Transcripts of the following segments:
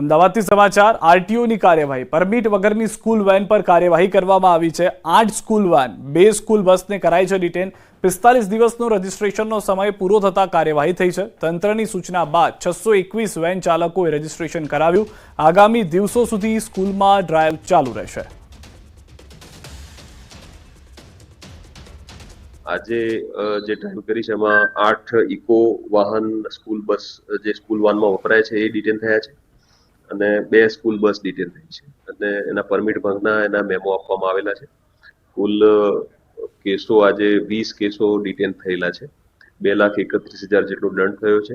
અમદાવાદથી સમાચાર, આરટીઓની કાર્યવાહી. પરમિટ વગરની સ્કૂલ વેન પર કાર્યવાહી કરવામાં આવી છે. આઠ સ્કૂલ વેન, બે સ્કૂલ બસને કરાઈ છે ડિટેન. પિસ્તાલીસ દિવસનો રજીસ્ટ્રેશનનો સમય પૂરો થતા કાર્યવાહી થઈ છે. તંત્રની સૂચના બાદ છસો એકવીસ વેન ચાલકોએ રજીસ્ટ્રેશન કરાવ્યું. આગામી દિવસો સુધી સ્કૂલમાં ડ્રાઈવ ચાલુ રહેશે. આજે જે ડ્રાઈવ કરી છે એમાં આઠ ઇકો વાહન સ્કૂલ બસ, જે સ્કૂલ વાનમાં વપરાય છે એ ડિટેન થયા છે? અને બે સ્કૂલ બસ ડિટેન થઈ છે. અને એના પરમિટ ભંગના એના મેમો આપવામાં આવેલા છે. કુલ કેસો આજે વીસ કેસો ડિટેન થયેલા છે. બે લાખ એકત્રીસ હજાર જેટલો દંડ થયો છે.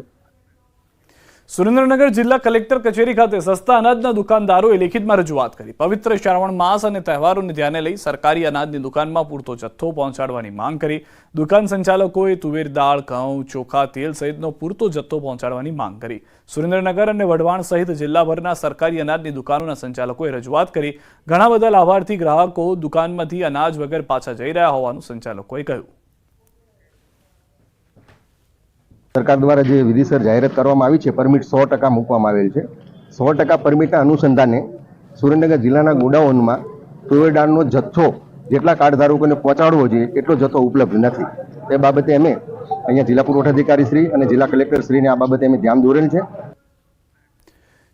સુરેન્દ્રનગર જિલ્લા કલેક્ટર કચેરી ખાતે સસ્તા અનાજના દુકાનદારોએ લેખિતમાં રજૂઆત કરી. પવિત્ર શ્રાવણ માસ અને તહેવારોને ધ્યાને લઈ સરકારી અનાજની દુકાનમાં પૂરતો જથ્થો પહોંચાડવાની માંગ કરી. દુકાન સંચાલકોએ તુવેર દાળ, ઘઉં, ચોખા, તેલ સહિતનો પૂરતો જથ્થો પહોંચાડવાની માંગ કરી. સુરેન્દ્રનગર અને વઢવાણ સહિત જિલ્લાભરના સરકારી અનાજની દુકાનોના સંચાલકોએ રજૂઆત કરી. ઘણા બધા લાભાર્થી ગ્રાહકો દુકાનમાંથી અનાજ વગર પાછા જઈ રહ્યા હોવાનું સંચાલકોએ કહ્યું. સરકાર દ્વારા જે વિધિસર જાહેરાત કરવામાં આવી છે, પરમિટ સો ટકા મૂકવામાં આવેલ છે. સો ટકા પરમિટના અનુસંધાને સુરેન્દ્રનગર જિલ્લાના ગોડાઉનમાં તુવેર દાળનો જથ્થો જેટલા કાર્ડધારકોને પહોંચાડવો જોઈએ, એટલો જથ્થો ઉપલબ્ધ નથી. તે બાબતે અમે અહીંયા જિલ્લા પુરવઠા અધિકારી શ્રી અને જિલ્લા કલેક્ટર શ્રીને આ બાબતે અમે ધ્યાન દોરેલ છે.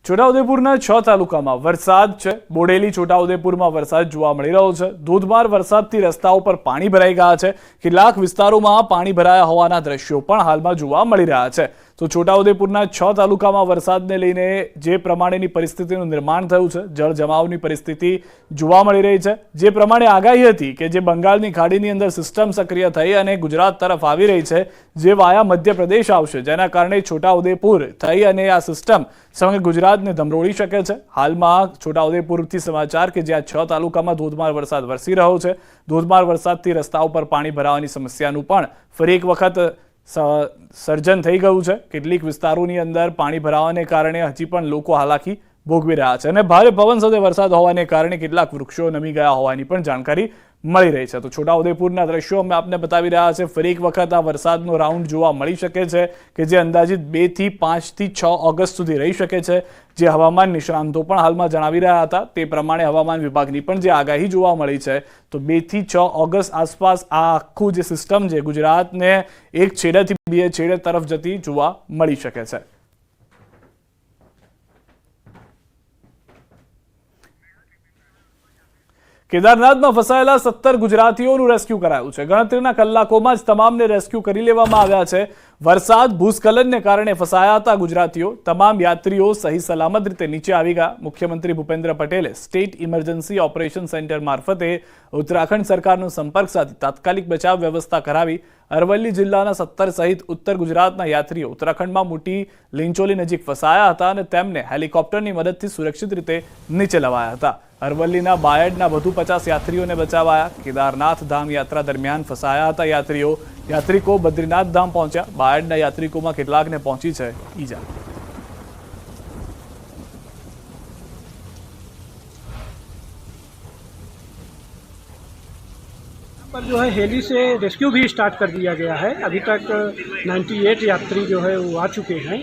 છોટાઉદેપુરના છ તાલુકામાં વરસાદ છે. બોડેલી છોટાઉદેપુરમાં વરસાદ જોવા મળી રહ્યો છે. ધોધમાર વરસાદથી રસ્તાઓ પર પાણી ભરાઈ ગયા છે. કેટલાક વિસ્તારોમાં પાણી ભરાયા હોવાના દ્રશ્યો પણ હાલમાં જોવા મળી રહ્યા છે. તો છોટાઉદેપુરના છ તાલુકામાં વરસાદને લઈને જે પ્રમાણેની પરિસ્થિતિનું નિર્માણ થયું છે, જળ જમાવની પરિસ્થિતિ જોવા મળી રહી છે. જે પ્રમાણે આગાહી હતી કે જે બંગાળની ખાડીની અંદર સિસ્ટમ સક્રિય થઈ અને ગુજરાત તરફ આવી રહી છે, જે વાયા મધ્યપ્રદેશ આવશે, જેના કારણે છોટાઉદેપુર થઈ અને આ સિસ્ટમ સમગ્ર ગુજરાતને ધમરોળી શકે છે. હાલમાં છોટાઉદેપુરથી સમાચાર કે જ્યાં છ તાલુકામાં ધોધમાર વરસાદ વરસી રહ્યો છે, ધોધમાર વરસાદથી રસ્તાઓ પર પાણી ભરાવાની સમસ્યાનું પણ ફરી એક વખત સર્જન થઈ ગયું છે. કેટલીક વિસ્તારોની અંદર પાણી ભરાવાને કારણે હજી પણ લોકો હાલાકી ભોગવી રહ્યા છે. અને ભારે પવન સાથે વરસાદ હોવાને કારણે કેટલાક વૃક્ષો નમી ગયા હોવાની પણ જાણકારી મળી રહી છે. તો છોટાઉદેપુરના દ્રશ્યો અમે આપને બતાવી રહ્યા છે ફરી એક વખત આ વરસાદનો રાઉન્ડ જોવા મળી શકે છે કે જે અંદાજિત બેથી પાંચથી છ ઓગસ્ટ સુધી રહી શકે છે. જે હવામાન નિષ્ણાંતો પણ હાલમાં જણાવી રહ્યા હતા. તે પ્રમાણે હવામાન વિભાગની પણ જે આગાહી જોવા મળી છે, તો બેથી છ ઓગસ્ટ આસપાસ આ આખું જે સિસ્ટમ છે, ગુજરાતને એક છેડેથી બીજે છેડે તરફ જતી જોવા મળી શકે છે. કેદારનાથમાં ફસાયેલા સત્તર ગુજરાતીઓનું રેસ્ક્યુ કરાયું છે. ગણતરીના કલાકોમાં જ તમામને રેસ્ક્યુ કરી લેવામાં આવ્યા છે. વરસાદ, ભૂસ્ખલનને કારણે ફસાયા હતા ગુજરાતીઓ, તમામ યાત્રીઓ સહી સલામત રીતે નીચે આવી ગયા. મુખ્યમંત્રી ભૂપેન્દ્ર પટેલે સ્ટેટ ઇમરજન્સી ઓપરેશન સેન્ટર મારફતે ઉત્તરાખંડ સરકારનો સંપર્ક સાધી તાત્કાલિક બચાવ વ્યવસ્થા કરાવી. અરવલ્લી જિલ્લાના સત્તર સહિત ઉત્તર ગુજરાતના યાત્રીઓ ઉત્તરાખંડમાં મોટી, લીંચોલી નજીક ફસાયા હતા અને તેમને હેલિકોપ્ટરની મદદથી સુરક્ષિત રીતે નીચે લવાયા હતા. અરવલ્લીના બાયડના વધુ પચાસ યાત્રીઓને બચાવાયા. કેદારનાથ ધામ યાત્રા દરમિયાન ફસાયા હતા યાત્રીઓ. યાત્રિકો બદ્રીનાથ ધામ પહોંચ્યા બાયડના યાત્રિકોમાં કેટલાકને પહોંચી છે ઈજા पर जो है हेली से रेस्क्यू भी स्टार्ट कर दिया गया है अभी तक 98 यात्री जो है वो आ चुके हैं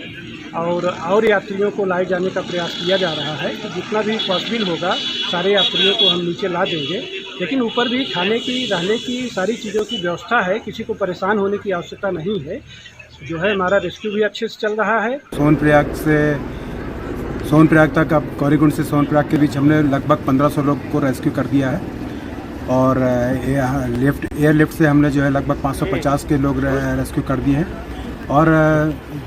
और और यात्रियों को लाए जाने का प्रयास किया जा रहा है तो जितना भी पॉसिबल होगा सारे यात्रियों को हम नीचे ला देंगे लेकिन ऊपर भी खाने की, रहने की सारी चीज़ों की व्यवस्था है, किसी को परेशान होने की आवश्यकता नहीं है। जो है हमारा रेस्क्यू भी अच्छे से चल रहा है। सोनप्रयाग से, सोनप्रयाग तक अब गौरीकुंड से सोनप्रयाग के बीच हमने लगभग 1500 लोग को रेस्क्यू कर दिया है। और लिफ्ट एयर लिफ्ट से हमने जो है लगभग 550 के लोग रेस्क्यू कर दिए हैं। और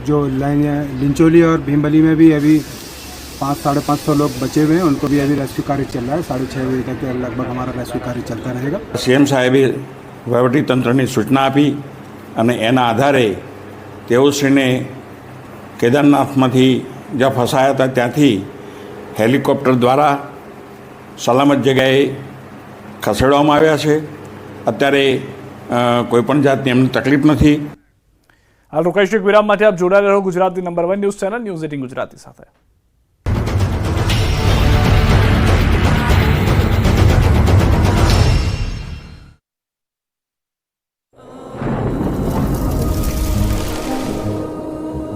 जो लिंचोली और भीमबली में भी अभी पाँच साढ़े पाँच सौ लोग बचे हुए हैं उनको भी अभी रेस्क्यू कार्य चल रहा है साढ़े छः बजे तक लगभग हमारा रेस्क्यू कार्य चलता रहेगा સીએમ સાહેબે વહીવટીતંત્રની સૂચના આપી અને એના આધારે તેઓશ્રીને કેદારનાથમાંથી જ્યાં ફસાયા હતા ત્યાંથી હેલિકોપ્ટર દ્વારા સલામત જગ્યાએ ખસેડવામાં આવ્યા છે અત્યારે અ, કોઈપણ જાતની એમને તકલીફ નથી હાલ રોકાઈશું એક વિરામ માટે આપ જોડાયેલા રહો Gujarati number one news channel news eighteen Gujarati સાથે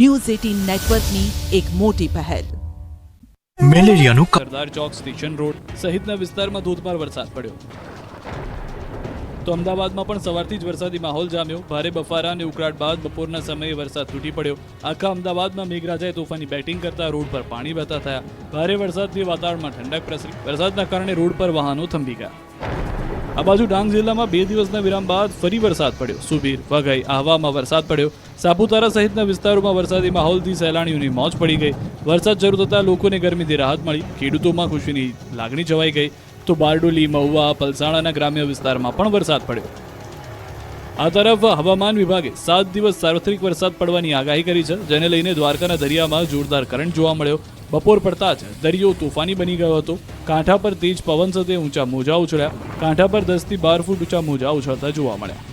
News eighteen નેટવર્કની એક મોટી પહેલ. મેલેરિયાનું સરદાર ચોક સ્ટેશન રોડ સહિતના વિસ્તારમાં ધોધમાર વરસાદ પડ્યો. તો અમદાવાદમાં પણ સવારથી જ વરસાદી માહોલ જામ્યો. ભારે બફારા અને ઉકળાટ બાદ બપોરના સમયે વરસાદ તૂટી પડ્યો. આખા અમદાવાદમાં મેઘરાજાએ તોફાની બેટિંગ કરતા રોડ પર પાણી વહેતા થયા. ભારે વરસાદથી વાતાવરણમાં ઠંડક પ્રસરી વરસાદના કારણે રોડ પર વાહનો થંભી ગયા. આ બાજુ ડાંગ જિલ્લામાં બે દિવસના વિરામ બાદ ફરી વરસાદ પડ્યો. સુબીર, વઘઈ આહવામાં વરસાદ પડ્યો. સાપુતારા સહિતના વિસ્તારોમાં વરસાદી માહોલથી સહેલાણીઓની મોજ પડી ગઈ. વરસાદ શરૂ થતાં લોકોને ગરમીથી રાહત મળી. ખેડૂતોમાં ખુશીની લાગણી છવાઈ ગઈ. તો બારડોલી, મહુવા, પલસાણાના ગ્રામ્ય વિસ્તારમાં પણ વરસાદ પડ્યો. આ તરફ હવામાન વિભાગે સાત દિવસ સાર્વત્રિક વરસાદ પડવાની આગાહી કરી છે. જેને લઈને દ્વારકાના દરિયામાં જોરદાર કરંટ જોવા મળ્યો. બપોર પડતા જ દરિયો તોફાની બની ગયો હતો. કાંઠા પર તેજ પવન સાથે ઊંચા મોજા ઉછળ્યા. કાંઠા પર દસથી બાર ફૂટ ઊંચા મોજા ઉછળતા જોવા મળ્યા.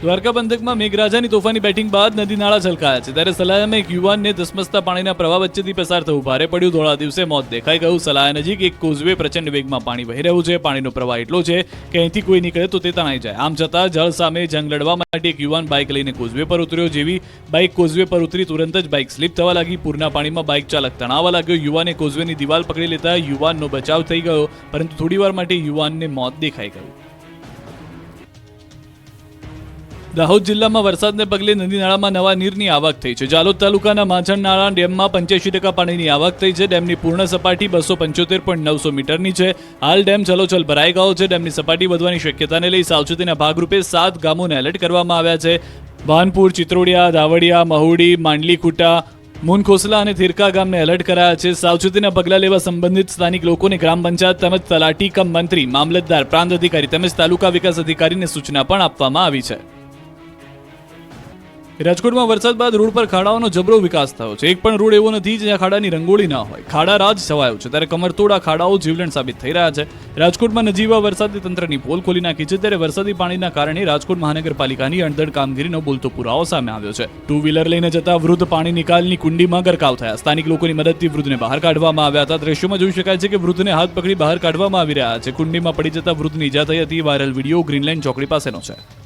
દ્વારકા પંથકમાં મેઘરાજાની તોફાની બેટિંગ બાદ નદી નાળા છલકાયા છે. ત્યારે સલાયામાં એક યુવાનને ધસમસતા પાણીના પ્રવાહ વચ્ચેથી પસાર થવું ભારે પડ્યું. ધોળા દિવસે મોત દેખાઈ ગયું. સલાયા નજીક એક કોઝવે પ્રચંડ વેગમાં પાણી વહી રહ્યું છે. પાણીનો પ્રવાહ એટલો છે કે અહીંથી કોઈ નીકળે તો તે તણાઈ જાય. આમ છતાં જળ સામે જંગ લડવા માટે એક યુવાન બાઇક લઈને કોઝવે પર ઉતર્યો, જેવી બાઇક કોઝવે પર ઉતરી તુરંત જ બાઇક સ્લીપ થવા લાગી. પૂરના પાણીમાં બાઇક ચાલક તણાવવા લાગ્યો. યુવાને કોઝવેની દિવાલ પકડી લેતા યુવાનનો બચાવ થઈ ગયો, પરંતુ થોડીવાર માટે યુવાનને મોત દેખાઈ ગયું. દાહોદ જિલ્લામાં વરસાદને પગલે નદી નાળામાં નવા નીરની આવક થઈ છે. જાલોદ તાલુકાના માછણ નાળા ડેમમાં પંચ્યાસી ટકા પાણીની આવક થઈ છે. ડેમની પૂર્ણ સપાટી બસો પંચોતેર પોઈન્ટ નવસો મીટરની છે. હાલ ડેમ છલોછલ ભરાઈ ગયો છે. ડેમની સપાટી વધવાની શક્યતાને લઈ સાવચેતીના ભાગરૂપે સાત ગામોને એલર્ટ કરવામાં આવ્યા છે. ભાનપુર, ચિત્રોડિયા દાવડિયા મહુડી માંડલીકુટા મુનખોસલા અને થિરકા ગામને એલર્ટ કરાયા છે. સાવચેતીના પગલાં લેવા સંબંધિત સ્થાનિક લોકોને ગ્રામ પંચાયત તેમજ તલાટી કમ મંત્રી, મામલતદાર, પ્રાંત અધિકારી તેમજ તાલુકા વિકાસ અધિકારીને સૂચના પણ આપવામાં આવી છે. રાજકોટમાં વરસાદ બાદ રોડ પર ખાડાઓનો જબરો વિકાસ થયો છે. એક પણ રોડ એવો નથી જ્યાં ખાડાની રંગોળી ના હોય. ખાડા રાજ છવાયો છે. ત્યારે કમરતોડા ખાડાઓ જીવલેણ સાબિત થઈ રહ્યા છે. રાજકોટમાં નજીવા વરસાદી તંત્રની પોલ ખોલી નાખી છે. ત્યારે વરસાદી પાણીના કારણે રાજકોટ મહાનગરપાલિકાની અણધડ કામગીરીનો બોલતો પુરાવો સામે આવ્યો છે. ટુ વ્હીલર લઈને જતા વૃદ્ધ પાણી નિકાલની કુંડીમાં ગરકાવ થયા. સ્થાનિક લોકોની મદદથી વૃદ્ધને બહાર કાઢવામાં આવ્યા હતા. દ્રશ્યોમાં જોઈ શકાય છે કે વૃદ્ધને હાથ પકડી બહાર કાઢવામાં આવી રહ્યા છે. કુંડીમાં પડી જતા વૃદ્ધની ઈજા થઈ હતી. વાયરલ વીડિયો ગ્રીનલેન્ડ ચોકડી પાસેનો છે.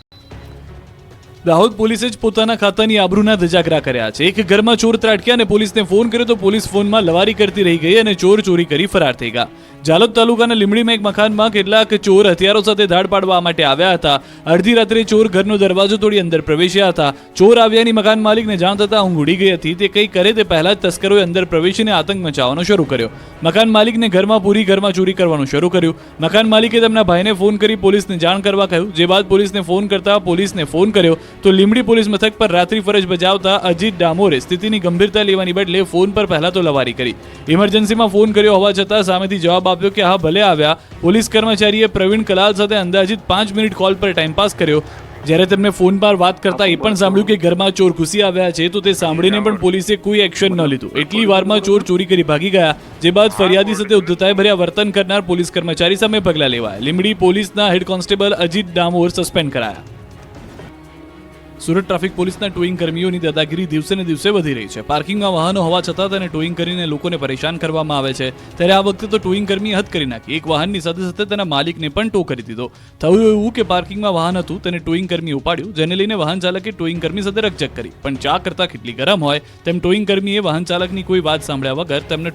દાહોદ પોલીસે જ પોતાના ખાતાની આબરૂના ધજાગરા કર્યા છે. એક ઘરમાં ચોર ત્રાટક્યા અને પોલીસને ફોન કર્યો તો પોલીસ ફોનમાં લવારી કરતી રહી ગઈ અને ચોર ચોરી કરી ફરાર થઈ ગયા. જાલોદ તાલુકાના લીમડીમાં એક મકાનમાં કેટલાક ચોર હથિયારો સાથે ધાડ પાડવા માટે આવ્યા હતા. અડધી રાત્રે ચોર ઘરનો દરવાજો તોડી અંદર પ્રવેશ્યા હતા. ચોર આવ્યાની મકાન માલિકને જાણ થતાં ઊંઘ ઉડી ગઈ હતી. તે કંઈ કરે તે પહેલા જ તસ્કરોએ અંદર પ્રવેશીને આતંક મચાવવાનો શરૂ કર્યો. મકાન માલિકને ઘરમાં પૂરી ઘરમાં ચોરી કરવાનું શરૂ કર્યું. મકાન માલિકે તેમના ભાઈને ફોન કરી પોલીસને જાણ કરવા કહ્યું. જે બાદ પોલીસને ફોન કરતા પોલીસને ફોન કર્યો. તો લીમડી પોલીસ મથક પર રાત્રિ ફરજ બજાવતા અજીત ડામોરે સ્થિતિની ગંભીરતા લેવાની બદલે ફોન પર પહેલા તો લવારી કરી ઇમરજન્સીમાં ફોન કર્યો હોવા છતાં સામેથી જવાબ આપ્યો કે, હા, ભલે આવ્યા. પોલીસ કર્મચારીએ પ્રવીણ કલાલ સાથે અંદાજિત પાંચ મિનિટ કોલ પર ટાઈમપાસ કર્યો. જ્યારે તેમને ફોન પર વાત કરતા એ પણ સાંભળ્યું કે ઘરમાં ચોર ઘૂસી આવ્યા છે, તો તે સાંભળીને પણ પોલીસે કોઈ એક્શન ન લીધું. એટલી વારમાં ચોર ચોરી કરી ભાગી ગયા, જે બાદ ફરિયાદી સાથે ઉદ્ધતાએ ભર્યા વર્તન કરનાર પોલીસ કર્મચારી સામે પગલાં લેવાયા. લીમડી પોલીસના head constable Ajit Damor suspend કરાયા. સુરત ટ્રાફિક પોલીસના ટોઈંગ કર્મીઓની દાદાગીરી દિવસે ને દિવસે વધી રહી છે. પાર્કિંગમાં વાહનો હોવા છતાં તેને ટોઈંગ કરીને લોકોને પરેશાન કરવામાં આવે છે. ત્યારે આ વખતે તો ટોઈંગ કર્મીએ હદ કરી નાખી. એક વાહનની સાથે સાથે તેના માલિકને પણ ટો કરી દીધો. થયું એવું કે પાર્કિંગમાં વાહન હતું, તેને ટોઈંગ કર્મી ઉપાડ્યું, જેને લઈને વાહન ચાલકે ટોઈંગ કર્મી સાથે રકઝક કરી. પણ ચા કરતા કેટલી ગરમ હોય તેમ ટોઈંગ કર્મીએ વાહન ચાલકની કોઈ વાત સાંભળ્યા વગર તેમને